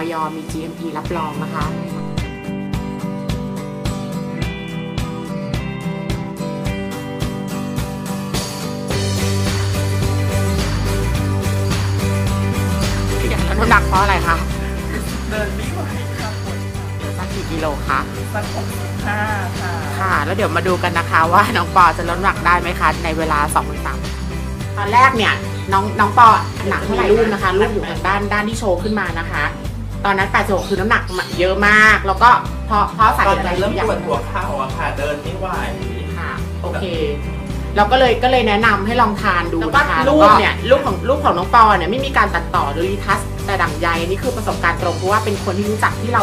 อยมี GMP รับรองนะคะอยากลดน้ำหนักเพราะอะไรคะเดินไม่ไหวค่ะปวดสักกี่กิโลคะสักหกสิบห้าค่ะค่ะ แล้วเดี๋ยวมาดูกันนะคะว่าน้องปอจะลดน้ำหนักได้ไหมคะ ในเวลา2องถึงสามตอนแรกเนี่ยน้องน้องปอหนักเท่าไหร่รูปนะคะรูปอยู่ทางด้านด้านที่โชว์ขึ้นมานะคะ ตอนนั้น8ปดโคือน้ำหนักเยอะมาก แล้วก็เพราะเพราะสาตเหอนตุอะไรนั้นเริ่มอยากปวดหัวเข่าอะค่ะ เดินไม่ไหว ค่ะโอเค เราก็เลยก็เลยแนะนำให้ลองทานดูแล้วก็นะคะรูรูปปเนี่เนี่ยยรูปของรูปของน้องปอเนี่ยไม่มีการตัดต่อหรือรีทัชแต่ดั่งใยนี่คือประสบการณ์ตรงเพราะว่าเป็นคนที่รู้จักที่เรา